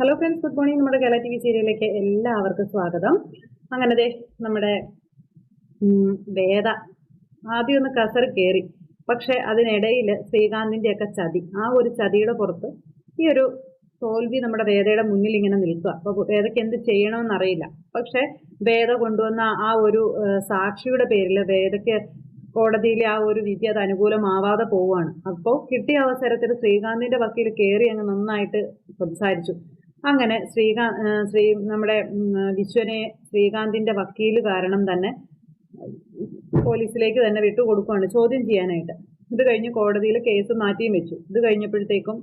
Hello friends good morning നമ്മുടെ Kerala T V സീരിയലിലേക്ക് എല്ലാവർക്കും സ്വാഗതം. അങ്ങനെ ദേ നമ്മുടെ വേദ ആദ്യം ഒന്ന് കസർ കയറി പക്ഷെ അതിനിടയിൽ ശ്രീകാന്തിന്റെ ഒക്കെ ചതി. ആ ഒരു ചതിയുടെ പുറത്ത് ഈ ഒരു തോൽവി നമ്മുടെ വേദയുടെ മുന്നിൽ ഇങ്ങനെ നിൽക്കുക. അപ്പോൾ വേദയ്ക്ക് എന്ത് ചെയ്യണമെന്നറിയില്ല പക്ഷെ വേദ കൊണ്ടുവന്ന ആ ഒരു സാക്ഷിയുടെ പേരിൽ വേദയ്ക്ക് കോടതിയിലെ ആ ഒരു വിധി അത് അനുകൂലമാവാതെ പോവുകയാണ്. അപ്പോൾ കിട്ടിയ അവസരത്തിൽ ശ്രീകാന്തിന്റെ വക്കീൽ കയറി അങ്ങ് നന്നായിട്ട് സംസാരിച്ചു. അങ്ങനെ ശ്രീകാ ശ്രീ നമ്മുടെ വിശ്വനെ ശ്രീകാന്തിന്റെ വക്കീൽ കാരണം തന്നെ പോലീസിലേക്ക് തന്നെ വിട്ടുകൊടുക്കുകയാണ് ചോദ്യം ചെയ്യാനായിട്ട്. ഇത് കഴിഞ്ഞ് കോടതിയിൽ കേസ് മാറ്റിയും വെച്ചു. ഇത് കഴിഞ്ഞപ്പോഴത്തേക്കും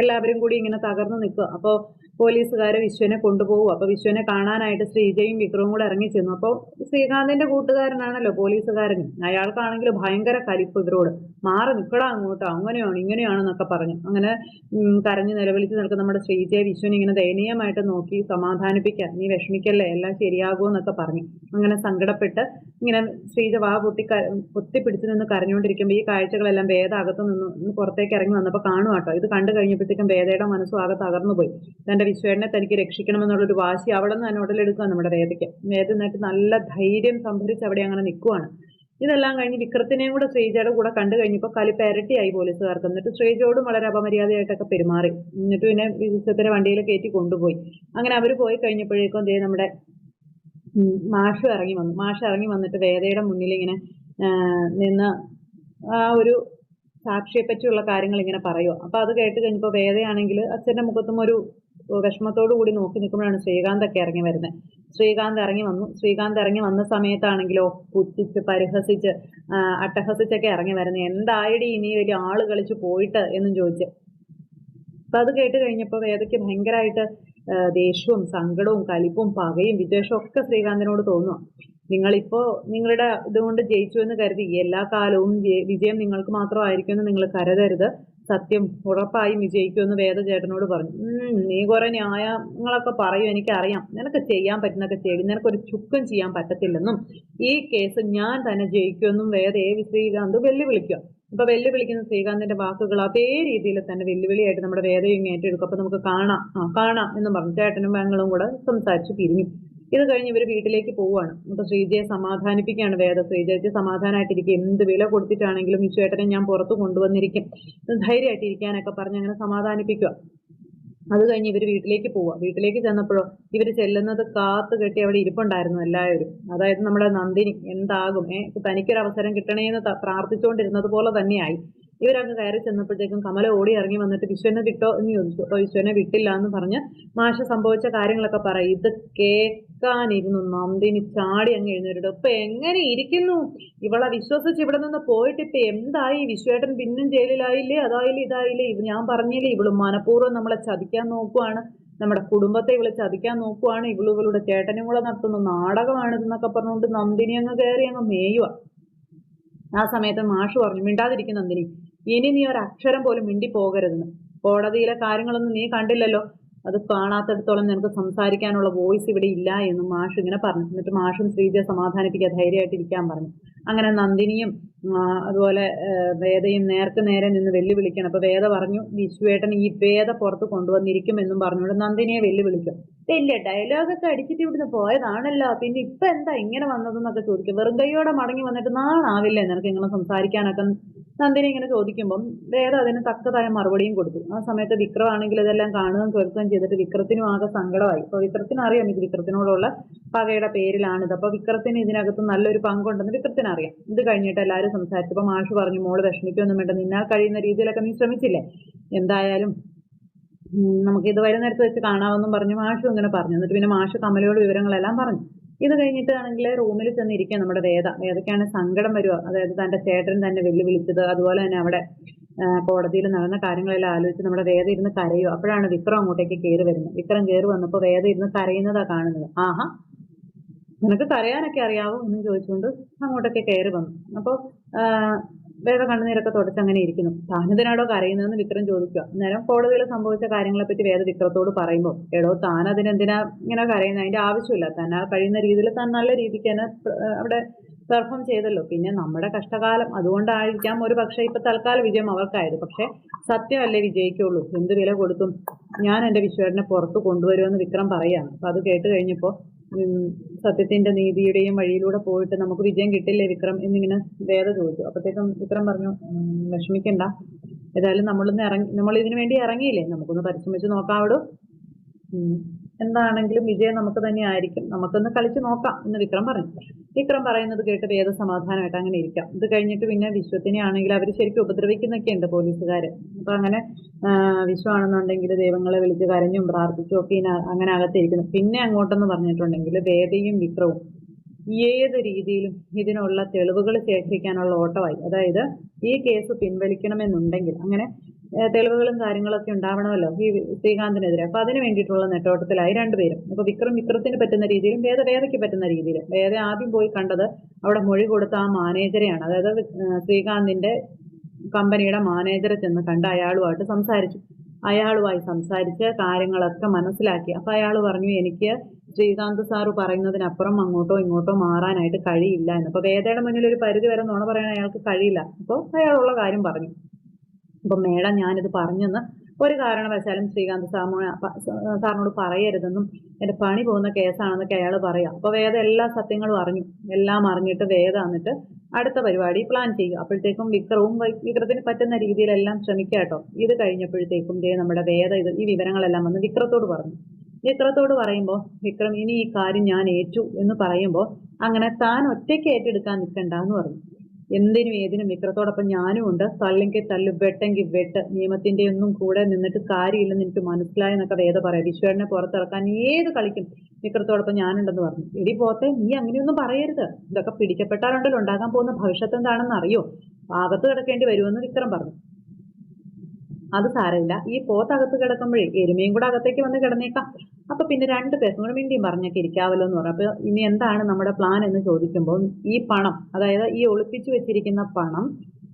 എല്ലാവരും കൂടി ഇങ്ങനെ തകർന്നു നിൽക്കുക. അപ്പോൾ പോലീസുകാർ വിശ്വനെ കൊണ്ടുപോകും. അപ്പോൾ വിശ്വനെ കാണാനായിട്ട് ശ്രീജയും വിക്രവും കൂടെ ഇറങ്ങിച്ചെന്നു അപ്പോൾ ശ്രീകാന്തിന്റെ കൂട്ടുകാരനാണല്ലോ പോലീസുകാരനും അയാൾക്കാണെങ്കിൽ ഭയങ്കര കലിപ്പ് ഇവരോട്. മാറി നിൽക്കടാ അങ്ങോട്ടോ. അങ്ങനെയാണ് ഇങ്ങനെയാണെന്നൊക്കെ പറഞ്ഞു. അങ്ങനെ കരഞ്ഞ് കരഞ്ഞു നിലവിളിച്ച് നിൽക്കുന്ന നമ്മുടെ ശ്രീജയെ വിശ്വനെ ഇങ്ങനെ ദയനീയമായിട്ട് നോക്കി സമാധാനിപ്പിക്കാൻ. നീ വിഷമിക്കല്ലേ? എല്ലാം ശരിയാകുമെന്നൊക്കെ പറഞ്ഞു. അങ്ങനെ സങ്കടപ്പെട്ട് ഇങ്ങനെ ശ്രീജ വാ പൊട്ടി പൊത്തിപ്പിടിച്ചു നിന്ന് കരഞ്ഞുകൊണ്ടിരിക്കുമ്പോൾ ഈ കാഴ്ചകളെല്ലാം വേദ അകത്തു നിന്ന് പുറത്തേക്ക് ഇറങ്ങി വന്നപ്പോൾ കാണും കേട്ടോ ഇത് കണ്ടു കഴിഞ്ഞപ്പോഴത്തേക്കും വേദയുടെ മനസ്സും ആകെ തകർന്നുപോയി തന്റെ വിശ്വേനെ തനിക്ക് രക്ഷിക്കണമെന്നുള്ളൊരു വാശി അവിടെ നിന്ന് തന്നെ ഉടലെടുക്കുക നമ്മുടെ വേദയ്ക്ക്. വേദ എന്നിട്ട് നല്ല ധൈര്യം സംഭരിച്ച് അവിടെ അങ്ങനെ നിൽക്കുവാണ് ഇതെല്ലാം കഴിഞ്ഞ് വിക്രത്തിനെയും കൂടെ ശ്രീജയുടെ കൂടെ കണ്ടു കഴിഞ്ഞപ്പോൾ കലിപ്പ് പെരട്ടിയായി പോലീസുകാർക്ക്. എന്നിട്ട് ശ്രീജയോടും വളരെ അപമര്യാദയായിട്ടൊക്കെ പെരുമാറി. എന്നിട്ട് പിന്നെ വിശ്വത്തിനെ വണ്ടിയിൽ കയറ്റി കൊണ്ടുപോയി. അങ്ങനെ അവർ പോയി കഴിഞ്ഞപ്പോഴേക്കും ദേ നമ്മുടെ മാഷ് ഇറങ്ങി വന്നു. മാഷ് ഇറങ്ങി വന്നിട്ട് വേദയുടെ മുന്നിൽ ഇങ്ങനെ നിന്ന് ആ ഒരു സാക്ഷിയെ പറ്റിയുള്ള കാര്യങ്ങൾ ഇങ്ങനെ പറയുക അപ്പൊ അത് കേട്ട് കഴിഞ്ഞപ്പോൾ വേദയാണെങ്കിൽ അച്ഛന്റെ മുഖത്തും ഒരു വിഷമത്തോടു കൂടി നോക്കി നിൽക്കുമ്പോഴാണ് ശ്രീകാന്ത് ഒക്കെ ഇറങ്ങി വരുന്നത് ശ്രീകാന്ത് ഇറങ്ങി വന്നു. ശ്രീകാന്ത് ഇറങ്ങി വന്ന സമയത്താണെങ്കിലോ പുച്ഛിച്ച് പരിഹസിച്ച് അട്ടഹസിച്ചൊക്കെ ഇറങ്ങി വരുന്നത് എന്തായടി ഇനി വലിയ ആൾ കളിച്ച് പോയിട്ട് എന്നും ചോദിച്ച്. അപ്പൊ അത് കേട്ട് കഴിഞ്ഞപ്പോൾ വേദയ്ക്ക് ഭയങ്കരമായിട്ട് ദേഷ്യവും സങ്കടവും കലിപ്പും പകയും വിദ്വേഷവും ഒക്കെ ശ്രീകാന്തിനോട് തോന്നുക നിങ്ങളിപ്പോ നിങ്ങളുടെ ഇതുകൊണ്ട് ജയിച്ചു എന്ന് കരുതി എല്ലാ കാലവും വിജയം നിങ്ങൾക്ക് മാത്രമായിരിക്കും എന്ന് നിങ്ങൾ കരുതരുത്. സത്യം ഉറപ്പായും വിജയിക്കുമെന്ന് വേദചേട്ടനോട് പറഞ്ഞു. നീ കുറെ ന്യായങ്ങളൊക്കെ പറയും എനിക്കറിയാം. നിനക്ക് ചെയ്യാൻ പറ്റുന്നൊക്കെ ചെയ്യും. നിനക്കൊരു ചുക്കും ചെയ്യാൻ പറ്റത്തില്ലെന്നും ഈ കേസ് ഞാൻ തന്നെ ജയിക്കുമെന്നും വേദ ഏ ശ്രീകാന്ത് വെല്ലുവിളിക്കുക അപ്പൊ വെല്ലുവിളിക്കുന്ന ശ്രീകാന്തിന്റെ വാക്കുകൾ അതേ രീതിയിൽ തന്നെ വെല്ലുവിളിയായിട്ട് നമ്മുടെ വേദയും ഏറ്റെടുക്കും. അപ്പൊ നമുക്ക് കാണാം. ആ കാണാം എന്ന് പറഞ്ഞു. ചേട്ടനും പെങ്ങളും കൂടെ സംസാരിച്ച് പിരിഞ്ഞു. ഇത് കഴിഞ്ഞ് ഇവർ വീട്ടിലേക്ക് പോവുകയാണ്. അപ്പൊ ശ്രീജയെ സമാധാനിപ്പിക്കുകയാണ് വേദ. ശ്രീജയ്ക്ക് സമാധാനമായിട്ടിരിക്കും എന്ത് വില കൊടുത്തിട്ടാണെങ്കിലും ഈ ചേട്ടനെ ഞാൻ പുറത്ത് കൊണ്ടുവന്നിരിക്കും. ധൈര്യമായിട്ടിരിക്കാനൊക്കെ പറഞ്ഞ് അങ്ങനെ സമാധാനിപ്പിക്കുക. അത് കഴിഞ്ഞ് ഇവർ വീട്ടിലേക്ക് പോവുക വീട്ടിലേക്ക് ചെന്നപ്പോഴോ ഇവർ ചെല്ലുന്നത് കാത്തു കെട്ടി അവിടെ ഇരിപ്പുണ്ടായിരുന്നു എല്ലാവരും. അതായത് നമ്മുടെ നന്ദിനി എന്താകും? ഏഹ് തനിക്കൊരവസരം കിട്ടണേന്ന് പ്രാർത്ഥിച്ചുകൊണ്ടിരുന്നത് പോലെ തന്നെയായി. ഇവരങ്ങ് കയറി ചെന്നപ്പോഴത്തേക്കും കമല ഓടി ഇറങ്ങി വന്നിട്ട് വിശ്വനെ വിട്ടോ? എന്ന് ചോദിച്ചു. അപ്പോൾ വിശ്വനെ വിട്ടില്ല എന്ന് പറഞ്ഞ് മാഷ സംഭവിച്ച കാര്യങ്ങളൊക്കെ പറയും. ഇത് കേൾക്കാനിരുന്നു. നന്ദിനി ചാടി അങ്ങ് എഴുന്നേരിടും ഇപ്പൊ എങ്ങനെ ഇരിക്കുന്നു? ഇവളെ വിശ്വസിച്ച് ഇവിടെ നിന്ന് പോയിട്ട് ഇപ്പൊ എന്തായി? വിശ്വേട്ടൻ പിന്നും ജയിലിലായില്ലേ? അതായില്ലേ? ഇതായില്ലേ? ഞാൻ പറഞ്ഞില്ലേ ഇവൾ മനഃപൂർവം നമ്മളെ ചതിക്കാൻ നോക്കുവാണ്. നമ്മുടെ കുടുംബത്തെ ഇവൾ ചതിക്കാൻ നോക്കുവാണ്. ഇവൾ ഇവളുടെ ചേട്ടനും കൂടെ നടത്തുന്ന നാടകമാണ് ഇതെന്നൊക്കെ പറഞ്ഞുകൊണ്ട് നന്ദിനി അങ്ങ് കയറി അങ്ങ് മേയുക ആ സമയത്ത് മാഷ് പറഞ്ഞു മിണ്ടാതിരിക്കും നന്ദിനി. ഇനി നീ ഒരു അക്ഷരം പോലും മിണ്ടി പോകരുതെന്ന് കോടതിയിലെ കാര്യങ്ങളൊന്നും നീ കണ്ടില്ലല്ലോ. അത് കാണാത്തടത്തോളം നിനക്ക് സംസാരിക്കാനുള്ള വോയിസ് ഇവിടെ ഇല്ല എന്നും മാഷ് ഇങ്ങനെ പറഞ്ഞു. എന്നിട്ട് മാഷും ശ്രീജയെ സമാധാനിപ്പിക്കുക ധൈര്യമായിട്ട് ഇരിക്കാൻ പറഞ്ഞു. അങ്ങനെ നന്ദിനിയും അതുപോലെ വേദയും നേർക്ക് നേരെ നിന്ന് വെല്ലുവിളിക്കണം. അപ്പൊ വേദ പറഞ്ഞു വിശ്വേട്ടൻ ഈ വേദ പുറത്ത് കൊണ്ടുവന്നിരിക്കും എന്നും പറഞ്ഞുകൊണ്ട് നന്ദിനിയെ വെല്ലുവിളിക്കും. വലിയ ഡയലോഗൊക്കെ അടിച്ചിട്ട് ഇവിടുന്ന് പോയതാണല്ലോ. പിന്നെ ഇപ്പൊ എന്താ ഇങ്ങനെ വന്നതെന്നൊക്കെ ചോദിക്കും. വെറും കൈയോടെ മടങ്ങി വന്നിട്ട് നാളാവില്ലേ നിനക്ക് ഇങ്ങനെ സംസാരിക്കാനൊക്കെ? നന്ദിനി ഇങ്ങനെ ചോദിക്കുമ്പം വേദ അതിന് തക്കതായ മറുപടിയും കൊടുത്തു. ആ സമയത്ത് വിക്രമാണെങ്കിൽ ഇതെല്ലാം കാണുകയും കേൾക്കുകയും ചെയ്തിട്ട് വിക്രത്തിനും ആകെ സങ്കടമായി. അപ്പൊ വിക്രത്തിന് അറിയാം ഇത് വിക്രത്തിനോടുള്ള പകയുടെ പേരിലാണിത്. അപ്പൊ വിക്രത്തിന് ഇതിനകത്ത് നല്ലൊരു പങ്കുണ്ടെന്ന് വിക്രത്തിന് അറിയാം ഇത് കഴിഞ്ഞിട്ട് എല്ലാവരും സംസാരിച്ചപ്പോൾ മാഷ് പറഞ്ഞു മോൾ വിഷമിക്കൊന്നും വേണ്ട. നിന്നാൽ കഴിയുന്ന രീതിയിലൊക്കെ നീ ശ്രമിച്ചില്ലേ? എന്തായാലും നമുക്ക് ഇത് വൈകുന്നേരത്ത് വെച്ച് കാണാമെന്നും പറഞ്ഞു മാഷും ഇങ്ങനെ പറഞ്ഞു. എന്നിട്ട് പിന്നെ മാഷ് കമലയോട് വിവരങ്ങളെല്ലാം പറഞ്ഞു. ഇത് കഴിഞ്ഞിട്ട് ആണെങ്കിൽ റൂമിൽ ചെന്നിരിക്കുക നമ്മുടെ വേദ. വേദയ്ക്കാണ് സങ്കടം വരിക. അതായത് തന്റെ ചേട്ടൻ തന്നെ വെല്ലുവിളിച്ചത്. അതുപോലെ തന്നെ അവിടെ കോടതിയിൽ നടന്ന കാര്യങ്ങളെല്ലാം ആലോചിച്ച് നമ്മുടെ വേദ ഇരുന്ന് കരയോ അപ്പോഴാണ് വിക്രം അങ്ങോട്ടേക്ക് കയറി വരുന്നത്. വിക്രം കയറി വന്നപ്പോൾ വേദ ഇരുന്ന് കരയുന്നതാ കാണുന്നത്. ആഹാ നിനക്ക് കരയാനൊക്കെ അറിയാവോ? എന്ന് ചോദിച്ചുകൊണ്ട് അങ്ങോട്ടൊക്കെ കയറി വന്നു. അപ്പോൾ വേദ കണ്ണുനീരൊക്കെ തുടച്ച് അങ്ങനെ ഇരിക്കുന്നു. താനതിനാടോ കരയുന്നതെന്ന് വിക്രം ചോദിക്കുക. അന്നേരം കോടതിയിൽ സംഭവിച്ച കാര്യങ്ങളെപ്പറ്റി വേദ വിക്രത്തോട് പറയുമ്പോൾ എടോ താൻ അതിനെന്തിനാ ഇങ്ങനെ കരയുന്നത് അതിന്റെ ആവശ്യമില്ല. താൻ ആ കഴിയുന്ന രീതിയിൽ താൻ നല്ല രീതിക്ക് തന്നെ അവിടെ പെർഫോം ചെയ്തല്ലോ. പിന്നെ നമ്മുടെ കഷ്ടകാലം അതുകൊണ്ടായിരിക്കാം ഒരു പക്ഷേ ഇപ്പൊ തൽക്കാല വിജയം അവർക്കായത്. പക്ഷേ സത്യമല്ലേ വിജയിക്കുള്ളൂ. എന്ത് വില കൊടുത്തും ഞാൻ എന്റെ വിശ്വരനെ പുറത്ത് കൊണ്ടുവരുമെന്ന് വിക്രം പറയാണ് അപ്പൊ അത് കേട്ട് കഴിഞ്ഞപ്പോൾ സത്യത്തിന്റെ നീതിയുടെയും വഴിയിലൂടെ പോയിട്ട് നമുക്ക് വിജയം കിട്ടില്ലേ വിക്രം എന്നിങ്ങനെ വേദ ചോദിച്ചു. അപ്പോഴത്തേക്കും വിക്രം പറഞ്ഞു "ഉം, വിഷമിക്കണ്ട. ഏതായാലും നമ്മളിന്ന് ഇറങ്ങി നമ്മൾ ഇതിനു വേണ്ടി ഇറങ്ങിയില്ലേ? നമുക്കൊന്ന് പരിശ്രമിച്ച് നോക്കാവിടും അവിടെ എന്താണെങ്കിലും വിജയം നമുക്ക് തന്നെ ആയിരിക്കും നമുക്കൊന്ന് കളിച്ച് നോക്കാം എന്ന് വിക്രം പറഞ്ഞു. വിക്രം പറയുന്നത് കേട്ട് വേദ സമാധാനമായിട്ട് അങ്ങനെ ഇരിക്കാം. ഇത് കഴിഞ്ഞിട്ട് പിന്നെ വിശ്വത്തിനെ ആണെങ്കിൽ അവർ ശരിക്കും ഉപദ്രവിക്കുന്നൊക്കെ ഉണ്ട് പോലീസുകാർ അപ്പൊ അങ്ങനെ വിശ്വമാണെന്നുണ്ടെങ്കിൽ ദൈവങ്ങളെ വിളിച്ച് കരഞ്ഞും പ്രാർത്ഥിച്ചും ഒക്കെ അങ്ങനെ അകത്തിരിക്കുന്നു. പിന്നെ അങ്ങോട്ടെന്ന് പറഞ്ഞിട്ടുണ്ടെങ്കിൽ വേദയും വിക്രവും ഏത് രീതിയിലും ഇതിനുള്ള തെളിവുകൾ ശേഖരിക്കാനുള്ള ഓട്ടമായി. അതായത് ഈ കേസ് പിൻവലിക്കണമെന്നുണ്ടെങ്കിൽ അങ്ങനെ തെളിവുകളും കാര്യങ്ങളൊക്കെ ഉണ്ടാവണമല്ലോ ഈ ശ്രീകാന്തിനെതിരെ. അപ്പൊ അതിന് വേണ്ടിയിട്ടുള്ള നെട്ടോട്ടത്തിലായി രണ്ടുപേരും. അപ്പൊ വിക്രം വിക്രത്തിന് പറ്റുന്ന രീതിയിലും വേദ വേദയ്ക്ക് പറ്റുന്ന രീതിയിലും. വേദ ആദ്യം പോയി കണ്ടത് അവിടെ മൊഴി കൊടുത്ത ആ മാനേജരെയാണ്. അതായത് ശ്രീകാന്തിന്റെ കമ്പനിയുടെ മാനേജറെ ചെന്ന് കണ്ട് അയാളുമായിട്ട് സംസാരിച്ചു. അയാളുമായി സംസാരിച്ച് കാര്യങ്ങളൊക്കെ മനസ്സിലാക്കി. അപ്പൊ അയാൾ പറഞ്ഞു എനിക്ക് ശ്രീകാന്ത് സാറ് പറയുന്നതിനപ്പുറം അങ്ങോട്ടോ ഇങ്ങോട്ടോ മാറാനായിട്ട് കഴിയില്ല എന്ന്. അപ്പൊ വേദയുടെ മുന്നിൽ ഒരു പരിധി വരെ നോണ പറയാൻ അയാൾക്ക് കഴിയില്ല. അപ്പോൾ അയാളുള്ള കാര്യം പറഞ്ഞു. അപ്പൊ മേഡം ഞാനിത് പറഞ്ഞെന്ന് ഒരു കാരണവശാലും ശ്രീകാന്ത് സാമോ സാറിനോട് പറയരുതെന്നും എന്റെ പണി പോകുന്ന കേസാണെന്നൊക്കെ അയാൾ പറയാം. അപ്പോൾ വേദ എല്ലാ സത്യങ്ങളും അറിഞ്ഞു. എല്ലാം അറിഞ്ഞിട്ട് വേദ എന്നിട്ട് അടുത്ത പരിപാടി പ്ലാൻ ചെയ്യുക. അപ്പോഴത്തേക്കും വിക്രവും വിക്രത്തിന് പറ്റുന്ന രീതിയിലെല്ലാം ശ്രമിക്കുക കേട്ടോ. ഇത് കഴിഞ്ഞപ്പോഴത്തേക്കും ദേ നമ്മുടെ വേദ ഇത് ഈ വിവരങ്ങളെല്ലാം വന്ന് വിക്രത്തോട് പറഞ്ഞു. വിക്രത്തോട് പറയുമ്പോൾ വിക്രം ഇനി ഈ കാര്യം ഞാൻ ഏറ്റു എന്ന് പറയുമ്പോൾ അങ്ങനെ താൻ ഒറ്റയ്ക്ക് ഏറ്റെടുക്കാൻ നിൽക്കണ്ട എന്ന് പറഞ്ഞു. എന്തിനും ഏതിനും വിക്രത്തോടൊപ്പം ഞാനും ഉണ്ട്. തല്ലെങ്കിൽ തല്ലു വെട്ടെങ്കിൽ വെട്ട്. നിയമത്തിന്റെ ഒന്നും കൂടെ നിന്നിട്ട് കാര്യമില്ലെന്ന് എനിക്ക് മനസ്സിലായെന്നൊക്കെ വേദ പറയാം. വിശ്വനെ പുറത്തിറക്കാൻ ഏത് കളിക്കും വിക്രത്തോടൊപ്പം ഞാനുണ്ടെന്ന് പറഞ്ഞു. എടി പോത്തെ നീ അങ്ങനെയൊന്നും പറയരുത്. ഇതൊക്കെ പിടിക്കപ്പെട്ടാലുണ്ടല്ലോ ഉണ്ടാകാൻ പോകുന്ന ഭവിഷ്യത്ത് എന്താണെന്ന് അറിയോ? അകത്ത് കിടക്കേണ്ടി വരുമെന്ന് വിക്രം പറഞ്ഞു. അത് സാരമില്ല. ഈ പോത്തകത്ത് കിടക്കുമ്പോഴേ എരുമയും കൂടെ അകത്തേക്ക് വന്ന് കിടന്നേക്കാം. അപ്പൊ പിന്നെ രണ്ട് പേർക്കും കൂടെ മിണ്ടിയും പറഞ്ഞൊക്കെ ഇരിക്കാവല്ലോ എന്ന് പറഞ്ഞു അപ്പൊ ഇനി എന്താണ് നമ്മുടെ പ്ലാൻ എന്ന് ചോദിക്കുമ്പോൾ ഈ പണം അതായത് ഈ ഒളിപ്പിച്ചു വെച്ചിരിക്കുന്ന പണം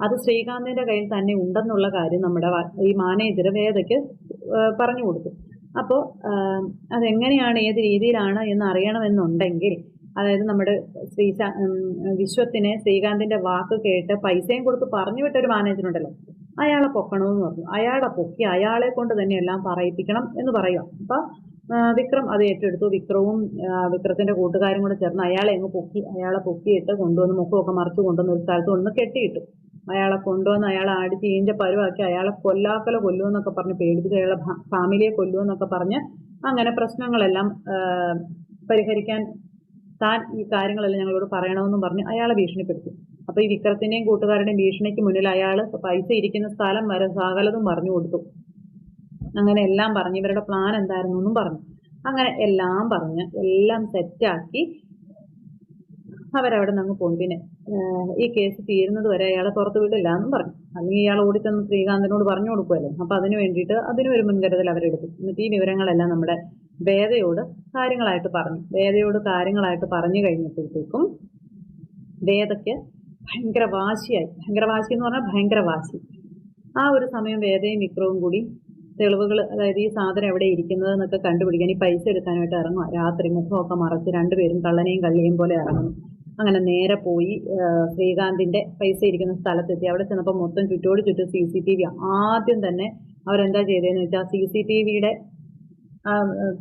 അത് ശ്രീകാന്തിന്റെ കയ്യിൽ തന്നെ ഉണ്ടെന്നുള്ള കാര്യം നമ്മുടെ ഈ മാനേജർ വേദയ്ക്ക് പറഞ്ഞു കൊടുത്തു. അപ്പോൾ അതെങ്ങനെയാണ് ഏത് രീതിയിലാണ് എന്ന് അറിയണമെന്നുണ്ടെങ്കിൽ അതായത് നമ്മുടെ ശ്രീ വിശ്വത്തിനെ ശ്രീകാന്തിന്റെ വാക്ക് കേട്ട് പൈസയും കൊടുത്ത് പറഞ്ഞു വിട്ട ഒരു മാനേജർ ഉണ്ടല്ലോ അയാളെ പൊക്കണമെന്ന് പറഞ്ഞു. അയാളെ പൊക്കി അയാളെ കൊണ്ട് തന്നെ എല്ലാം പറയിപ്പിക്കണം എന്ന് പറയുക. അപ്പൊ വിക്രം അത് ഏറ്റെടുത്തു. വിക്രവും വിക്രത്തിന്റെ കൂട്ടുകാരും കൂടെ ചേർന്ന് അയാളെ അങ്ങ് പൊക്കി അയാളെ പൊക്കിയിട്ട് കൊണ്ടുവന്ന് മുഖമൊക്കെ മറിച്ച് കൊണ്ടുവന്ന് ഒരു സ്ഥലത്ത് കൊണ്ടുവന്ന് കെട്ടിയിട്ടു. അയാളെ കൊണ്ടുവന്ന് അയാളെ ആടി ചീഞ്ച പരുവാക്കി അയാളെ കൊല്ലാക്കല കൊല്ലുമെന്നൊക്കെ പറഞ്ഞ് പേടിപ്പിച്ച് അയാളെ ഫാമിലിയെ കൊല്ലുമെന്നൊക്കെ പറഞ്ഞ് അങ്ങനെ പ്രശ്നങ്ങളെല്ലാം പരിഹരിക്കാൻ താൻ ഈ കാര്യങ്ങളെല്ലാം ഞങ്ങളോട് പറയണമെന്നും പറഞ്ഞ് അയാളെ ഭീഷണിപ്പെടുത്തി. അപ്പൊ ഈ വിക്രത്തിന്റെയും കൂട്ടുകാരുടെയും ഭീഷണിക്ക് മുന്നിൽ അയാൾ പൈസ ഇരിക്കുന്ന സ്ഥലം വരെ സകലതും പറഞ്ഞു കൊടുത്തു. അങ്ങനെ എല്ലാം പറഞ്ഞു. ഇവരുടെ പ്ലാൻ എന്തായിരുന്നു എന്നും പറഞ്ഞു. അങ്ങനെ എല്ലാം പറഞ്ഞ്. എല്ലാം സെറ്റാക്കി അവരവിടെ നിന്ന് പോയി. പിന്നെ ഈ കേസ് തീരുന്നത് വരെ അയാളെ പുറത്ത് വിടില്ല എന്നും പറഞ്ഞു. അല്ലെങ്കിൽ ഇയാൾ ഓടിച്ചെന്ന് ശ്രീകാന്തിനോട് പറഞ്ഞു കൊടുക്കുമല്ലോ അപ്പൊ അതിന് വേണ്ടിയിട്ട് അതിനും ഒരു മുൻകരുതൽ അവരെടുത്തു. എന്നിട്ട് ഈ വിവരങ്ങളെല്ലാം നമ്മുടെ വേദയോട് കാര്യങ്ങളായിട്ട് പറഞ്ഞു. വേദയോട് കാര്യങ്ങളായിട്ട് പറഞ്ഞു കഴിഞ്ഞപ്പോഴത്തേക്കും വേദയ്ക്ക് ഭയങ്കര വാശിയായി ഭയങ്കര വാശി എന്ന് പറഞ്ഞാൽ ഭയങ്കര വാശി ആ ഒരു സമയം വേദയും വിക്രവും കൂടി തെളിവുകൾ അതായത് ഈ സാധനം എവിടെ ഇരിക്കുന്നത് എന്നൊക്കെ കണ്ടുപിടിക്കാൻ ഈ പൈസ എടുക്കാനായിട്ട് ഇറങ്ങുക രാത്രി മുഖമൊക്കെ മറച്ച് രണ്ടുപേരും കള്ളനെയും കള്ളിയും പോലെ ഇറങ്ങുന്നു. അങ്ങനെ നേരെ പോയി ശ്രീകാന്തിന്റെ പൈസ ഇരിക്കുന്ന സ്ഥലത്തെത്തി. അവിടെ ചെന്നപ്പോൾ മൊത്തം ചുറ്റോട് ചുറ്റും സി സി ടി വി. ആദ്യം തന്നെ അവരെന്താ ചെയ്തതെന്ന് വെച്ചാൽ സി സി ടി വിയുടെ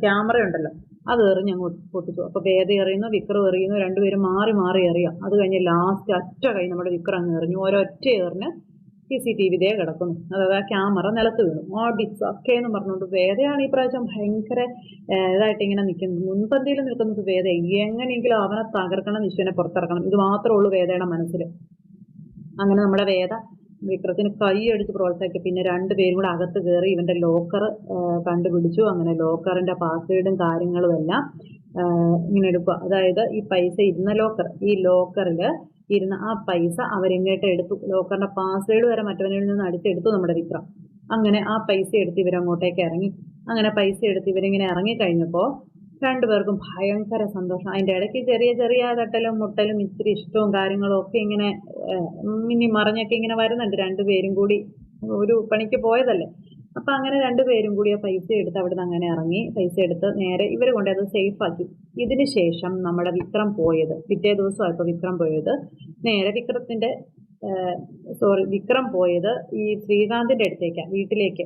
ക്യാമറ ഉണ്ടല്ലോ. അത് എറിഞ്ഞ് അങ്ങോട്ട് പൊട്ടിച്ചു. അപ്പൊ വേദ എറിയുന്നു വിക്രം എറിയുന്നു രണ്ടുപേരും മാറി മാറി എറിയാം. അത് കഴിഞ്ഞ് ലാസ്റ്റ് ഒറ്റ കൈ നമ്മുടെ വിക്രം അങ്ങ് എറിഞ്ഞു. ഒരൊറ്റ എറിഞ്ഞ് സി സി ടി വി ദേ കിടക്കുന്നു. അതായത് ആ ക്യാമറ നിലത്ത് വീണു. ഓടിച്ച് ഒക്കെ എന്ന് പറഞ്ഞുകൊണ്ട് വേദയാണ് ഈ പ്രാവശ്യം ഭയങ്കര ഇതായിട്ട് ഇങ്ങനെ നിൽക്കുന്നത്. മുൻപന്തിയിൽ നിൽക്കുന്നത് വേദ. എങ്ങനെയെങ്കിലും അവനെ തകർക്കണം വിശ്വനെ പുറത്തിറക്കണം. ഇത് മാത്രമേ ഉള്ളൂ വേദയുടെ മനസ്സിൽ അങ്ങനെ നമ്മുടെ വേദ വിക്രത്തിന് കൈ അടിച്ച് പ്രോത്സാഹിക്കും പിന്നെ രണ്ടുപേരും കൂടെ അകത്ത് കയറി ഇവന്റെ ലോക്കർ കണ്ടുപിടിച്ചു. അങ്ങനെ ലോക്കറിന്റെ പാസ്വേഡും കാര്യങ്ങളും എല്ലാം ഇങ്ങനെ എടുക്കുക. അതായത് ഈ പൈസ ഇരുന്ന ലോക്കർ ഈ ലോക്കറിൽ ഇരുന്ന ആ പൈസ അവരിങ്ങോട്ട് എടുത്തു. ലോക്കറിന്റെ പാസ്വേഡ് വരെ മറ്റവനിൽ നിന്ന് അടിച്ചെടുത്തു നമ്മുടെ വിക്രം. അങ്ങനെ ആ പൈസ എടുത്ത് ഇവരങ്ങോട്ടേക്ക് ഇറങ്ങി. അങ്ങനെ പൈസ എടുത്ത് ഇവരിങ്ങനെ ഇറങ്ങി കഴിഞ്ഞപ്പോൾ രണ്ടുപേർക്കും ഭയങ്കര സന്തോഷം. അതിന്റെ ഇടയ്ക്ക് ചെറിയ ചെറിയ തട്ടലും മുട്ടലും ഇച്ചിരി ഇഷ്ടവും കാര്യങ്ങളും ഒക്കെ ഇങ്ങനെ മിന്നി മറിഞ്ഞൊക്കെ ഇങ്ങനെ വരുന്നുണ്ട്. രണ്ടുപേരും കൂടി ഒരു പണിക്ക് പോയതല്ലേ. അപ്പൊ അങ്ങനെ രണ്ടുപേരും കൂടി ആ പൈസ എടുത്ത് അവിടെ നിന്ന് അങ്ങനെ ഇറങ്ങി. പൈസ എടുത്ത് നേരെ ഇവർ കൊണ്ട് അത് സേഫാക്കി ഇതിന് ശേഷം നമ്മുടെ വിക്രം പോയത്. പിറ്റേ ദിവസമായപ്പോൾ വിക്രം പോയത്. നേരെ വിക്രത്തിന്റെ സോറി വിക്രം പോയത് ഈ ശ്രീകാന്തിന്റെ അടുത്തേക്കാണ് വീട്ടിലേക്ക്.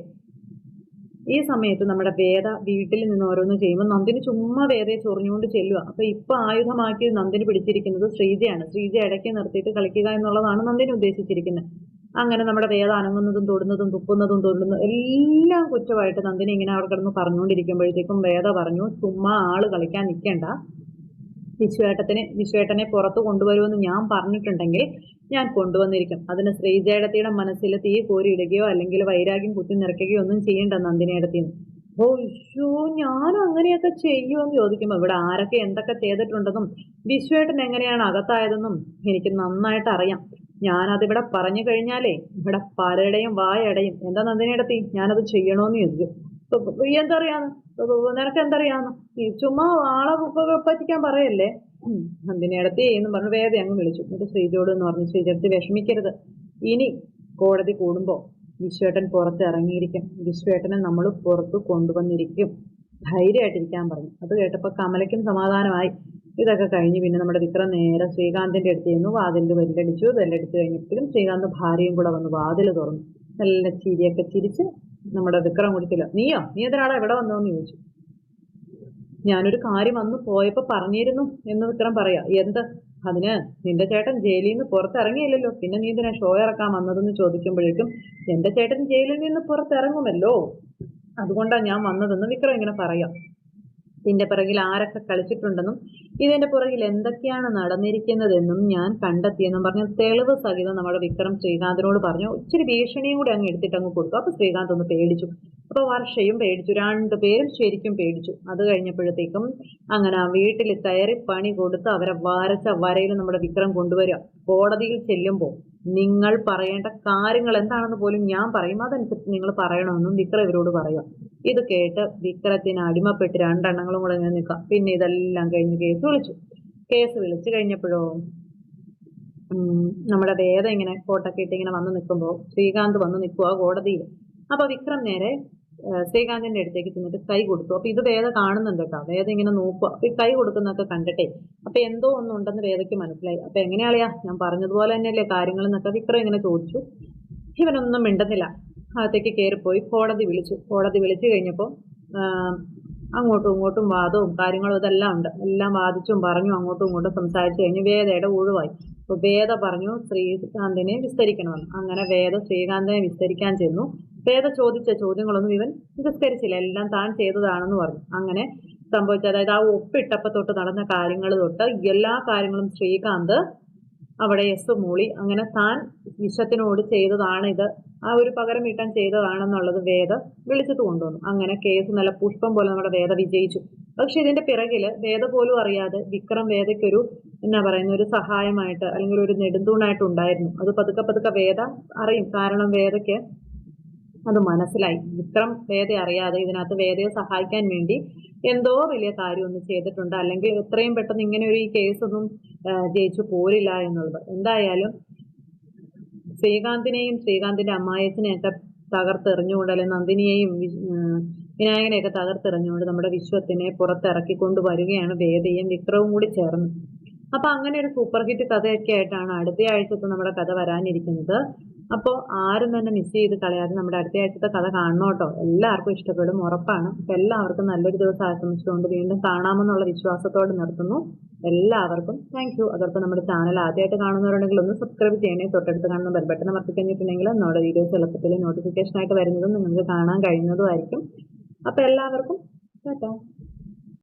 ഈ സമയത്ത് നമ്മുടെ വേദ വീട്ടിൽ നിന്ന് ഓരോന്ന് ചെയ്യുമ്പോൾ നന്ദിനി ചുമ്മാ വേദയെ ചൊറിഞ്ഞുകൊണ്ട് ചെല്ലുക അപ്പൊ ഇപ്പൊ ആയുധമാക്കി നന്ദിനി പിടിച്ചിരിക്കുന്നത് ശ്രീജയാണ്. ശ്രീജ ഇടയ്ക്ക് നിർത്തിയിട്ട് കളിക്കുക എന്നുള്ളതാണ് നന്ദിനി ഉദ്ദേശിച്ചിരിക്കുന്നത് അങ്ങനെ നമ്മുടെ വേദ അനങ്ങുന്നതും തൊടുന്നതും തുപ്പുന്നതും തൊടുന്നതും എല്ലാം കുറ്റമായിട്ട് നന്ദിനി ഇങ്ങനെ അവിടെ കിടന്ന് പറഞ്ഞുകൊണ്ടിരിക്കുമ്പോഴത്തേക്കും വേദ പറഞ്ഞു ചുമ്മാ ആൾ കളിക്കാൻ നിൽക്കേണ്ട വിശ്വേട്ടത്തിന് വിശ്വേട്ടനെ പുറത്ത് കൊണ്ടുവരുമെന്ന് ഞാൻ പറഞ്ഞിട്ടുണ്ടെങ്കിൽ ഞാൻ കൊണ്ടുവന്നിരിക്കും. അതിന് ശ്രീജേടത്തിയുടെ മനസ്സിൽ തീ കോരിയിടുകയോ അല്ലെങ്കിൽ വൈരാഗ്യം കുത്തി നിറയ്ക്കുകയോ ഒന്നും ചെയ്യണ്ട നന്ദിനിയിടത്തിന് ഓ ഇഷോ ഞാൻ അങ്ങനെയൊക്കെ ചെയ്യുമെന്ന് ചോദിക്കുമ്പോൾ ഇവിടെ ആരൊക്കെ എന്തൊക്കെ ചെയ്തിട്ടുണ്ടെന്നും വിശ്വേട്ടൻ എങ്ങനെയാണ് അകത്തായതെന്നും എനിക്ക് നന്നായിട്ട് അറിയാം. ഞാനതിവിടെ പറഞ്ഞു കഴിഞ്ഞാലേ ഇവിടെ പലരുടെയും വായടയും. എന്താ നന്ദിനിയിടത്തി? ഞാനത് ചെയ്യണോന്ന് ചോദിച്ചു എന്തറിയാന്ന്? നിനക്ക് എന്തറിയാന്ന്? ഈ ചുമ്മാ ആളെ പറ്റിക്കാൻ പറയല്ലേ? നന്ദിനിയിടത്തി എന്ന് പറഞ്ഞു വേദ അങ്ങ് വിളിച്ചു. എന്നിട്ട് ശ്രീജോട് എന്ന് പറഞ്ഞു ശ്രീജടുത്ത് വിഷമിക്കരുത്. ഇനി കോടതി കൂടുമ്പോൾ വിശ്വേട്ടൻ പുറത്ത് ഇറങ്ങിയിരിക്കും. വിശ്വേട്ടനെ നമ്മൾ പുറത്ത് കൊണ്ടുവന്നിരിക്കും. ധൈര്യമായിട്ടിരിക്കാൻ പറഞ്ഞു. അത് കേട്ടപ്പോൾ കമലയ്ക്കും സമാധാനമായി. ഇതൊക്കെ കഴിഞ്ഞ് പിന്നെ നമ്മുടെ വിക്രം നേരെ ശ്രീകാന്തിന്റെ അടുത്ത് ചെന്നു. വാതിലിൽ വെല്ലടിച്ചു വെല്ലടിച്ചു കഴിഞ്ഞപ്പോഴും ശ്രീകാന്ത് ഭാര്യയും കൂടെ വന്ന് വാതിൽ തുറന്നു. നല്ല ചിരിയൊക്കെ ചിരിച്ച് നമ്മുടെ വിക്രം കുടിച്ചില്ല. നീയോ? നീ എതിരാളെ? എവിടെ വന്നോന്ന് ചോദിച്ചു. ഞാനൊരു കാര്യം വന്ന് പോയപ്പോ പറഞ്ഞിരുന്നു എന്ന് വിക്രം പറയാ. എന്ത്? അതിന് നിന്റെ ചേട്ടൻ ജയിലിൽ നിന്ന് പുറത്തിറങ്ങിയില്ലല്ലോ. പിന്നെ നീ ഇതിനെ ഷോ ഇറക്കാൻ വന്നതെന്ന് ചോദിക്കുമ്പോഴേക്കും എന്റെ ചേട്ടൻ ജയിലിൽ നിന്ന് പുറത്തിറങ്ങുമല്ലോ. അതുകൊണ്ടാണ് ഞാൻ വന്നതെന്ന് വിക്രം ഇങ്ങനെ പറയാം. ഇതിന്റെ പിറകിൽ ആരൊക്കെ കളിച്ചിട്ടുണ്ടെന്നും ഇതിന്റെ പുറകിൽ എന്തൊക്കെയാണ് നടന്നിരിക്കുന്നതെന്നും ഞാൻ കണ്ടെത്തിയെന്നും പറഞ്ഞ് തെളിവ് സഹിതം നമ്മുടെ വിക്രം ശ്രീകാന്തിനോട് പറഞ്ഞു. ഇച്ചിരി ഭീഷണിയും കൂടി അങ്ങ് എടുത്തിട്ട് അങ്ങ് കൊടുത്തു. അപ്പൊ ശ്രീകാന്ത് ഒന്ന് പേടിച്ചു. അപ്പൊ വർഷയും പേടിച്ചു രണ്ടുപേരും ശരിക്കും പേടിച്ചു. അത് കഴിഞ്ഞപ്പോഴത്തേക്കും അങ്ങനെ വീട്ടിൽ കയറി പണി കൊടുത്ത് അവരെ വരച്ച വരയിൽ നമ്മുടെ വിക്രം കൊണ്ടുവരിക. കോടതിയിൽ ചെല്ലുമ്പോൾ നിങ്ങൾ പറയേണ്ട കാര്യങ്ങൾ എന്താണെന്ന് പോലും ഞാൻ പറയും. അതനുസരിച്ച് നിങ്ങൾ പറയണമെന്നും വിക്രം ഇവരോട് പറയുക. ഇത് കേട്ട് വിക്രത്തിന് അടിമപ്പെട്ട് രണ്ടെണ്ണങ്ങളും കൂടെ ഞാൻ നിൽക്കാം പിന്നെ ഇതെല്ലാം കഴിഞ്ഞ് കേസ് വിളിച്ചു. കേസ് വിളിച്ചു കഴിഞ്ഞപ്പോഴോ നമ്മുടെ വേദ ഇങ്ങനെ കോട്ടൊക്കെ ഇട്ട് ഇങ്ങനെ വന്ന് നിൽക്കുമ്പോൾ ശ്രീകാന്ത് വന്ന് നിൽക്കുക കോടതിയിൽ അപ്പൊ വിക്രം നേരെ ശ്രീകാന്തിന്റെ അടുത്തേക്ക് ചെന്നിട്ട് കൈ കൊടുത്തു. അപ്പൊ ഇത് വേദ കാണുന്നുണ്ട് കേട്ടോ. വേദ ഇങ്ങനെ നോക്കുക. അപ്പൊ കൈ കൊടുക്കുന്നൊക്കെ കണ്ടിട്ടെ. അപ്പൊ എന്തോ ഒന്നുണ്ടെന്ന് വേദയ്ക്ക് മനസ്സിലായി. അപ്പൊ എങ്ങനെയാളിയാ? ഞാൻ പറഞ്ഞതുപോലെ തന്നെയല്ലേ കാര്യങ്ങൾ എന്നൊക്കെ വിക്രം ഇങ്ങനെ ചോദിച്ചു. ഇവനൊന്നും മിണ്ടുന്നില്ല. അകത്തേക്ക് കയറിപ്പോയി കോടതി വിളിച്ചു. കോടതി വിളിച്ചു കഴിഞ്ഞപ്പോൾ അങ്ങോട്ടും ഇങ്ങോട്ടും വാദവും കാര്യങ്ങളും ഇതെല്ലാം ഉണ്ട്. എല്ലാം വാദിച്ചും പറഞ്ഞു അങ്ങോട്ടും ഇങ്ങോട്ടും സംസാരിച്ചു കഴിഞ്ഞ് വേദയുടെ ഒഴിവായി. അപ്പോൾ വേദ പറഞ്ഞു ശ്രീകാന്തിനെ വിസ്തരിക്കണമെന്ന്. അങ്ങനെ വേദ ശ്രീകാന്തിനെ വിസ്തരിക്കാൻ ചെന്നു. വേദ ചോദിച്ച ചോദ്യങ്ങളൊന്നും ഇവൻ നിസ്കരിച്ചില്ല എല്ലാം താൻ ചെയ്തതാണെന്ന് പറഞ്ഞു. അങ്ങനെ സംഭവിച്ച അതായത് ആ ഒപ്പിട്ടപ്പ തൊട്ട് നടന്ന കാര്യങ്ങൾ തൊട്ട് എല്ലാ കാര്യങ്ങളും ശ്രീകാന്ത് അവിടെ എസ് മൂളി. അങ്ങനെ താൻ വിശ്വത്തിനോട് ചെയ്തതാണ് ഇത്. ആ ഒരു പകരം വീട്ടാൻ ചെയ്തതാണെന്നുള്ളത് വേദ വിളിച്ചത് കൊണ്ടുവന്നു. അങ്ങനെ കേസ് നല്ല പുഷ്പം പോലെ നമ്മുടെ വേദ വിജയിച്ചു. പക്ഷെ ഇതിന്റെ പിറകിൽ വേദ പോലും അറിയാതെ വിക്രം വേദയ്ക്കൊരു എന്നാ പറയുന്ന ഒരു സഹായമായിട്ട് അല്ലെങ്കിൽ ഒരു നെടുന്തൂണായിട്ട് ഉണ്ടായിരുന്നു. അത് പതുക്കെ പതുക്കെ വേദ അറിയും. കാരണം വേദയ്ക്ക് അത് മനസ്സിലായി. വിക്രം വേദ അറിയാതെ ഇതിനകത്ത് വേദയെ സഹായിക്കാൻ വേണ്ടി എന്തോ വലിയ കാര്യമൊന്നും ചെയ്തിട്ടുണ്ട്. അല്ലെങ്കിൽ എത്രയും പെട്ടെന്ന് ഇങ്ങനെ ഒരു ഈ കേസൊന്നും ജയിച്ചു പോരില്ല എന്നുള്ളത്. എന്തായാലും ശ്രീകാന്തിനെയും ശ്രീകാന്തിന്റെ അമ്മായച്ചനെയൊക്കെ തകർത്തെറിഞ്ഞുകൊണ്ട് അല്ലെങ്കിൽ നന്ദിനിയെയും വിനായകനെയൊക്കെ തകർത്തെറിഞ്ഞുകൊണ്ട് നമ്മുടെ വിശ്വത്തിനെ പുറത്തിറക്കി വരികയാണ് വേദയും വിക്രവും കൂടി ചേർന്ന്. അപ്പൊ അങ്ങനെ ഒരു സൂപ്പർ ഹിറ്റ് കഥയൊക്കെ ആയിട്ടാണ് അടുത്ത ആഴ്ചത്തെ നമ്മുടെ കഥ വരാനിരിക്കുന്നത്. അപ്പോൾ ആരും തന്നെ മിസ് ചെയ്ത് കളയാതെ നമ്മുടെ അടുത്ത ആഴ്ചത്തെ കഥ കാണണം കേട്ടോ എല്ലാവർക്കും ഇഷ്ടപ്പെടും ഉറപ്പാണ്. അപ്പം എല്ലാവർക്കും നല്ലൊരു ദിവസം ആശംസിച്ചുകൊണ്ട് വീണ്ടും കാണാമെന്നുള്ള വിശ്വാസത്തോടെ നിർത്തുന്നു. എല്ലാവർക്കും താങ്ക് യു അതോടൊപ്പം നമ്മുടെ ചാനൽ ആദ്യമായിട്ട് കാണുന്നവരുണ്ടെങ്കിൽ ഒന്ന് സബ്സ്ക്രൈബ് ചെയ്യണേ. തൊട്ടടുത്ത് കാണുന്ന ബെൽബട്ടൺ മറക്കി കഴിഞ്ഞിട്ടുണ്ടെങ്കിൽ നമ്മുടെ വീഡിയോസ് എളുപ്പത്തിൽ നോട്ടിഫിക്കേഷൻ ആയിട്ട് വരുന്നതും നിങ്ങൾക്ക് കാണാൻ കഴിയുന്നതുമായിരിക്കും അപ്പോൾ എല്ലാവർക്കും ടാറ്റാ.